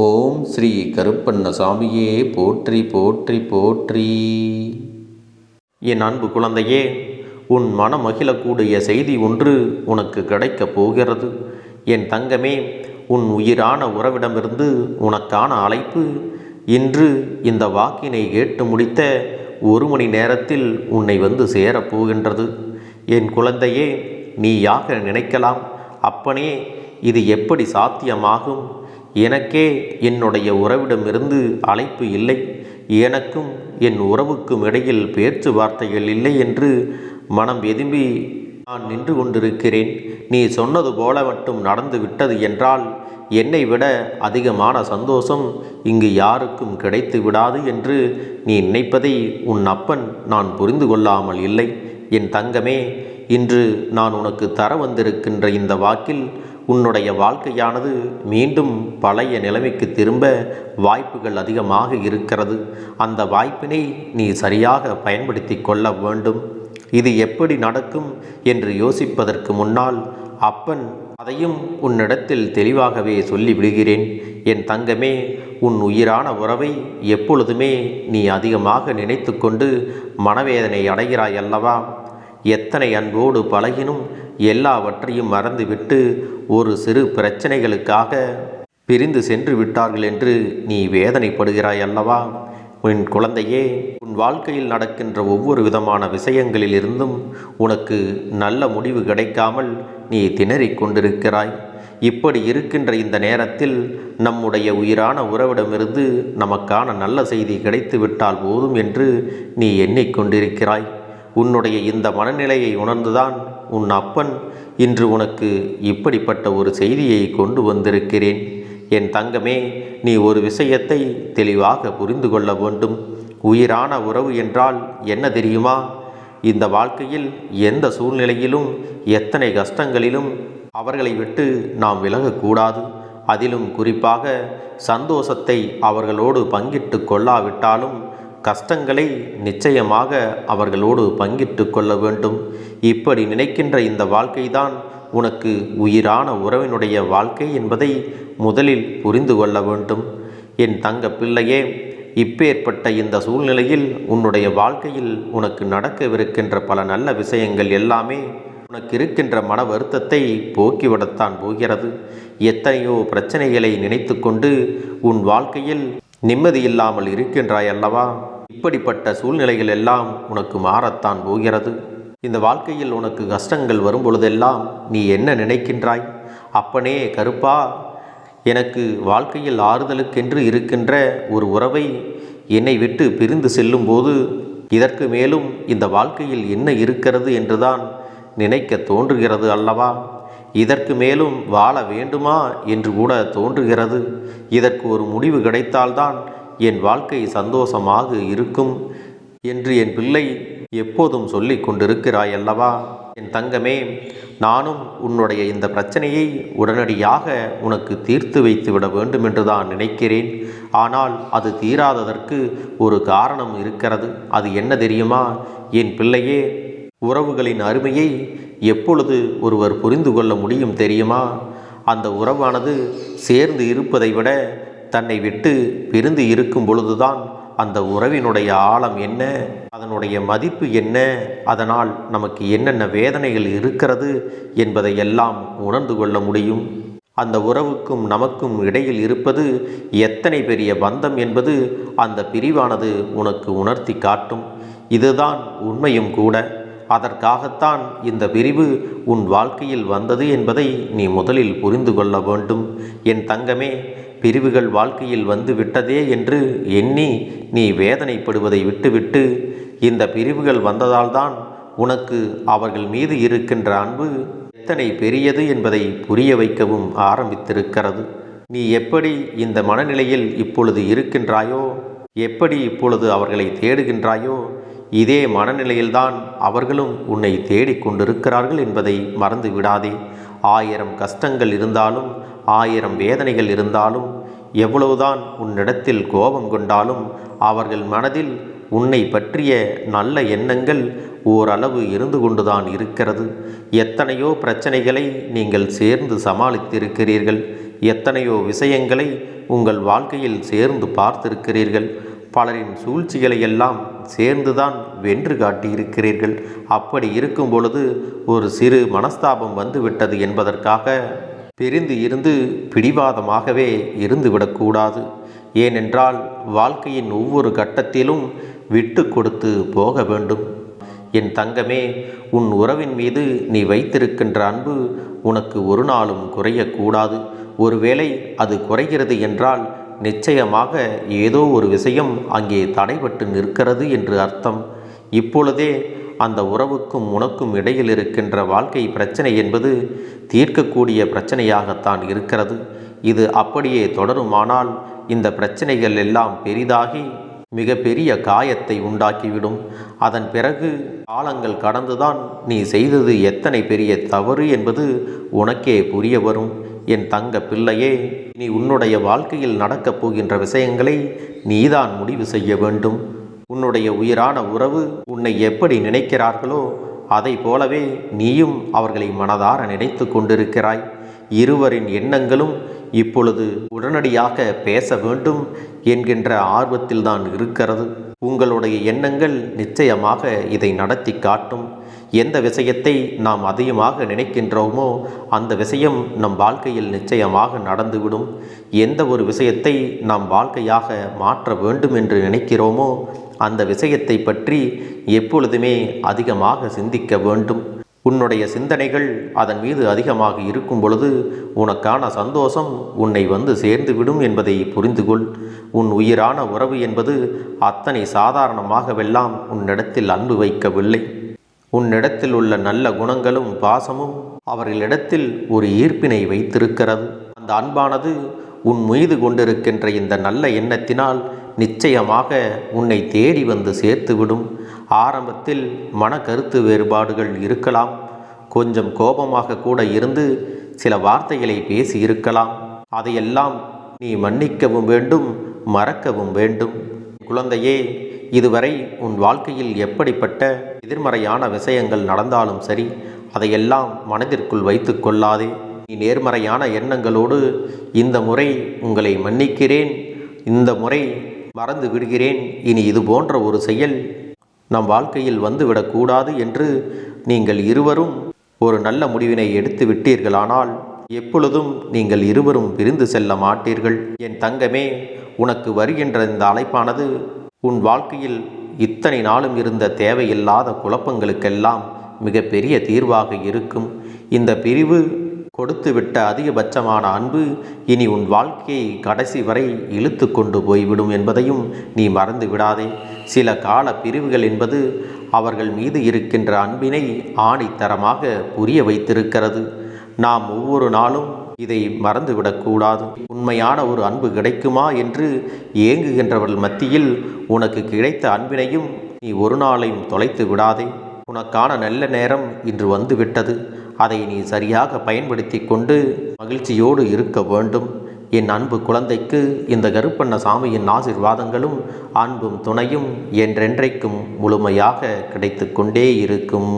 ஓம் ஸ்ரீ கருப்பண்ணசாமியே போற்றி போற்றி போற்றி. என் அன்பு குழந்தையே உன் மனம் மகிழக்கூடிய செய்தி ஒன்று உனக்கு கிடைக்கப் போகிறது. என் தங்கமே உன் உயிரான உறவிடமிருந்து உனக்கான அழைப்பு. இன்று இந்த வாக்கினை கேட்டு முடித்த ஒரு மணி நேரத்தில் உன்னை வந்து சேரப்போகின்றது என் குழந்தையே நீயாக நினைக்கலாம். அப்பனே இது எப்படி சாத்தியமாகும்? எனக்கே என்னுடைய உறவிடமிருந்து அழைப்பு இல்லை. எனக்கும் என் உறவுக்கும் இடையில் பேச்சுவார்த்தைகள் இல்லை என்று மனம் எதும்பி நான் நின்று கொண்டிருக்கிறேன். நீ சொன்னது போல மட்டும் நடந்து விட்டது என்றால் என்னை விட அதிகமான சந்தோஷம் இங்கு யாருக்கும் கிடைத்து விடாது என்று நீ நினைப்பதை உன் அப்பன் நான் புரிந்து கொள்ளாமல் இல்லை. என் தங்கமே இன்று நான் உனக்கு தர வந்திருக்கின்ற இந்த வாக்கில் உன்னுடைய வாழ்க்கையானது மீண்டும் பழைய நிலைமைக்கு திரும்ப வாய்ப்புகள் அதிகமாக இருக்கிறது. அந்த வாய்ப்பினை நீ சரியாக பயன்படுத்தி கொள்ள வேண்டும். இது எப்படி நடக்கும் என்று யோசிப்பதற்கு முன்னால் அப்பன் அதையும் உன்னிடத்தில் தெளிவாகவே சொல்லி விடுகிறேன் என் தங்கமே உன் உயிரான உறவை எப்பொழுதுமே நீ அதிகமாக நினைத்து கொண்டு மனவேதனை அடைகிறாய் அல்லவா எத்தனை அன்போடு பழகினும் எல்லாவற்றையும் மறந்துவிட்டு ஒரு சிறு பிரச்சனைகளுக்காக பிரிந்து சென்று விட்டார்கள் என்று நீ வேதனைப்படுகிறாய் அல்லவா? உன் குழந்தையே உன் வாழ்க்கையில் நடக்கின்ற ஒவ்வொரு விதமான விஷயங்களிலிருந்தும் உனக்கு நல்ல முடிவு கிடைக்காமல் நீ திணறிக் கொண்டிருக்கிறாய். இப்படி இருக்கின்ற இந்த நேரத்தில் நம்முடைய உயிரான உறவிடமிருந்து நமக்கான நல்ல செய்தி கிடைத்துவிட்டால் போதும் என்று நீ எண்ணிக்கொண்டிருக்கிறாய் உன்னுடைய இந்த மனநிலையை உணர்ந்துதான் உன் அப்பன் இன்று உனக்கு இப்படிப்பட்ட ஒரு செய்தியை கொண்டு வந்திருக்கிறேன். என் தங்கமே நீ ஒரு விஷயத்தை தெளிவாக புரிந்து கொள்ள வேண்டும். உயிரான உறவு என்றால் என்ன தெரியுமா? இந்த வாழ்க்கையில் எந்த சூழ்நிலையிலும் எத்தனை கஷ்டங்களிலும் அவர்களை விட்டு நாம் விலகக்கூடாது. அதிலும் குறிப்பாக சந்தோஷத்தை அவர்களோடு பங்கிட்டு கொள்ளாவிட்டாலும் கஷ்டங்களை நிச்சயமாக அவர்களோடு பங்கிட்டு கொள்ள வேண்டும். இப்படி நினைக்கின்ற இந்த வாழ்க்கைதான் உனக்கு உயிரான உறவினுடைய வாழ்க்கை என்பதை முதலில் புரிந்து கொள்ள வேண்டும். என் தங்க பிள்ளையே இப்பேற்பட்ட இந்த சூழ்நிலையில் உன்னுடைய வாழ்க்கையில் உனக்கு நடக்கவிருக்கின்ற பல நல்ல விஷயங்கள் எல்லாமே உனக்கு இருக்கின்ற மன வருத்தத்தை போக்கிவிடத்தான் போகிறது. எத்தனையோ பிரச்சனைகளை நினைத்து கொண்டு உன் வாழ்க்கையில் நிம்மதி இல்லாமல் இருக்கின்றாய் அல்லவா இப்படிப்பட்ட சூழ்நிலைகள் எல்லாம் உனக்கு மாறத்தான் போகிறது. இந்த வாழ்க்கையில் உனக்கு கஷ்டங்கள் வரும் பொழுதெல்லாம் நீ என்ன நினைக்கின்றாய்? அப்பனே கருப்பா எனக்கு வாழ்க்கையில் ஆறுதலுக்கென்று இருக்கின்ற ஒரு உறவை என்னை விட்டு பிரிந்து செல்லும்போது இதற்கு மேலும் இந்த வாழ்க்கையில் என்ன இருக்கிறது என்றுதான் நினைக்க தோன்றுகிறது அல்லவா? இதற்கு மேலும் வாழ வேண்டுமா என்று கூட தோன்றுகிறது. இதற்கு ஒரு முடிவு கிடைத்தால்தான் என் வாழ்க்கை சந்தோஷமாக இருக்கும் என்று என் பிள்ளை எப்போதும் சொல்லி கொண்டிருக்கிறாய் அல்லவா? என் தங்கமே நானும் உன்னுடைய இந்த பிரச்சனையை உடனடியாக உனக்கு தீர்த்து வைத்து விட வேண்டும் என்று தான் நினைக்கிறேன். ஆனால் அது தீராததற்கு ஒரு காரணம் இருக்கிறது. அது என்ன தெரியுமா? என் பிள்ளையே உறவுகளின் அருமையை எப்பொழுது ஒருவர் புரிந்து கொள்ள முடியும் தெரியுமா? அந்த உறவானது சேர்ந்து இருப்பதை விட தன்னை விட்டு பிரிந்து இருக்கும் பொழுதுதான் அந்த உறவினுடைய ஆழம் என்ன? அதனுடைய மதிப்பு என்ன? அதனால் நமக்கு என்னென்ன வேதனைகள் இருக்கிறது என்பதை எல்லாம் உணர்ந்து கொள்ள முடியும். அந்த உறவுக்கும் நமக்கும் இடையில் இருப்பது எத்தனை பெரிய பந்தம் என்பது அந்த பிரிவானது உனக்கு உணர்த்தி காட்டும். இதுதான் உண்மையும் கூட. அதற்காகத்தான் இந்த பிரிவு உன் வாழ்க்கையில் வந்தது என்பதை நீ முதலில் புரிந்து கொள்ள வேண்டும். என் தங்கமே பிரிவுகள் வாழ்க்கையில் வந்து விட்டதே என்று எண்ணி நீ வேதனைப்படுவதை விட்டுவிட்டு இந்த பிரிவுகள் வந்ததால்தான் உனக்கு அவர்கள் மீது இருக்கின்ற அன்பு எத்தனை பெரியது என்பதை புரிய வைக்கவும் ஆரம்பித்திருக்கிறது. நீ எப்படி இந்த மனநிலையில் இப்பொழுது இருக்கின்றாயோ எப்படி இப்பொழுது அவர்களை தேடுகின்றாயோ இதே மனநிலையில்தான் அவர்களும் உன்னை தேடிக்கொண்டிருக்கிறார்கள் என்பதை மறந்து விடாதே ஆயிரம் கஷ்டங்கள் இருந்தாலும் ஆயிரம் வேதனைகள் இருந்தாலும் எவ்வளவுதான் உன்னிடத்தில் கோபம் கொண்டாலும் அவர்கள் மனதில் உன்னை பற்றிய நல்ல எண்ணங்கள் ஓரளவு இருந்து கொண்டுதான் இருக்கிறது. எத்தனையோ பிரச்சனைகளை நீங்கள் சேர்ந்து சமாளித்திருக்கிறீர்கள். எத்தனையோ விஷயங்களை உங்கள் வாழ்க்கையில் சேர்ந்து பார்த்திருக்கிறீர்கள். பலரின் சூழ்ச்சிகளை எல்லாம் சேர்ந்துதான் வென்று காட்டியிருக்கிறீர்கள். அப்படி இருக்கும் பொழுது ஒரு சிறு மனஸ்தாபம் வந்துவிட்டது என்பதற்காக பிரிந்து இருந்து பிடிவாதமாகவே இருந்துவிடக்கூடாது ஏனென்றால் வாழ்க்கையின் ஒவ்வொரு கட்டத்திலும் விட்டு கொடுத்து போக வேண்டும். என் தங்கமே உன் உறவின் மீது நீ வைத்திருக்கின்ற அன்பு உனக்கு ஒரு நாளும் குறையக்கூடாது ஒருவேளை அது குறைகிறது என்றால் நிச்சயமாக ஏதோ ஒரு விஷயம் அங்கே தடைபட்டு நிற்கிறது என்று அர்த்தம். இப்பொழுதே அந்த உறவுக்கும் உனக்கும் இடையில் இருக்கின்ற வாழ்க்கை பிரச்சனை என்பது தீர்க்கக்கூடிய பிரச்சனையாகத்தான் இருக்கிறது. இது அப்படியே தொடருமானால் இந்த பிரச்சனைகள் எல்லாம் பெரிதாகி மிகப்பெரிய காயத்தை உண்டாக்கிவிடும். அதன் பிறகு காலங்கள் கடந்துதான் நீ செய்தது எத்தனை பெரிய தவறு என்பது உனக்கே புரிய வரும். என் தங்க பிள்ளையே நீ உன்னுடைய வாழ்க்கையில் நடக்கப் போகின்ற விஷயங்களை நீதான் முடிவு செய்ய வேண்டும். உன்னுடைய உயிரான உறவு உன்னை எப்படி நினைக்கிறார்களோ அதை போலவே நீயும் அவர்களை மனதார நினைத்து கொண்டிருக்கிறாய். இருவரின் எண்ணங்களும் இப்பொழுது உடனடியாக பேச வேண்டும் என்கின்ற ஆர்வத்தில்தான் இருக்கிறது. உங்களுடைய எண்ணங்கள் நிச்சயமாக இதை நடத்தி காட்டும். எந்த விஷயத்தை நாம் அதிகமாக நினைக்கின்றோமோ அந்த விஷயம் நம் வாழ்க்கையில் நிச்சயமாக நடந்துவிடும். எந்த ஒரு விஷயத்தை நாம் வாழ்க்கையாக மாற்ற வேண்டும் என்று நினைக்கிறோமோ அந்த விஷயத்தை பற்றி எப்பொழுதுமே அதிகமாக சிந்திக்க வேண்டும். உன்னுடைய சிந்தனைகள் அதன் மீது அதிகமாக இருக்கும் பொழுது உனக்கான சந்தோஷம் உன்னை வந்து சேர்ந்துவிடும் என்பதை புரிந்துகொள். உன் உயிரான உறவு என்பது அத்தனை சாதாரணமாகவெல்லாம் உன்னிடத்தில் அன்பு வைக்கவில்லை. உன்னிடத்தில் உள்ள நல்ல குணங்களும் பாசமும் அவர்களிடத்தில் ஒரு ஈர்ப்பினை வைத்திருக்கிறது. அந்த அன்பானது உன் மீது கொண்டிருக்கின்ற இந்த நல்ல எண்ணத்தினால் நிச்சயமாக உன்னை தேடி வந்து சேர்த்துவிடும். ஆரம்பத்தில் மன கருத்து வேறுபாடுகள் இருக்கலாம். கொஞ்சம் கோபமாக கூட இருந்து சில வார்த்தைகளை பேசி இருக்கலாம். அதையெல்லாம் நீ மன்னிக்கவும் வேண்டும் மறக்கவும் வேண்டும். குழந்தையே இதுவரை உன் வாழ்க்கையில் எப்படிப்பட்ட எதிர்மறையான விஷயங்கள் நடந்தாலும் சரி அதையெல்லாம் மனதிற்குள் வைத்து கொள்ளாதே. நீ நேர்மறையான எண்ணங்களோடு இந்த முறை உங்களை மன்னிக்கிறேன் இந்த முறை மறந்து விடுகிறேன். இனி இது போன்ற ஒரு செயல் நம் வாழ்க்கையில் வந்துவிடக்கூடாது என்று நீங்கள் இருவரும் ஒரு நல்ல முடிவினை எடுத்து விட்டீர்களானால் எப்பொழுதும் நீங்கள் இருவரும் பிரிந்து செல்ல மாட்டீர்கள். என் தங்கமே உனக்கு வருகின்ற இந்த அழைப்பானது உன் வாழ்க்கையில் இத்தனை நாளும் இருந்த தேவையில்லாத குழப்பங்களுக்கெல்லாம் மிகப்பெரிய தீர்வாக இருக்கும். இந்த பிரிவு கொடுத்துவிட்ட அதிகபட்சமான அன்பு இனி உன் வாழ்க்கையை கடைசி வரை இழுத்து கொண்டு போய்விடும் என்பதையும் நீ மறந்து விடாதே. சில கால பிரிவுகள் என்பது அவர்கள் மீது இருக்கின்ற அன்பினை ஆணித்தரமாக புரிய வைத்திருக்கிறது. நாம் ஒவ்வொரு நாளும் இதை மறந்துவிடக்கூடாது உண்மையான ஒரு அன்பு கிடைக்குமா என்று ஏங்குகின்றவர்கள் மத்தியில் உனக்கு கிடைத்த அன்பினையும் நீ ஒரு நாளையும் தொலைத்து விடாதே. உனக்கான நல்ல நேரம் இன்று வந்துவிட்டது. அதை நீ சரியாக பயன்படுத்தி கொண்டு மகிழ்ச்சியோடு இருக்க வேண்டும். என் அன்பு குழந்தைக்கு இந்த கருப்பண்ண சாமியின் ஆசிர்வாதங்களும் அன்பும் துணையும் என்றென்றைக்கும் முழுமையாக கிடைத்து கொண்டே இருக்கும்.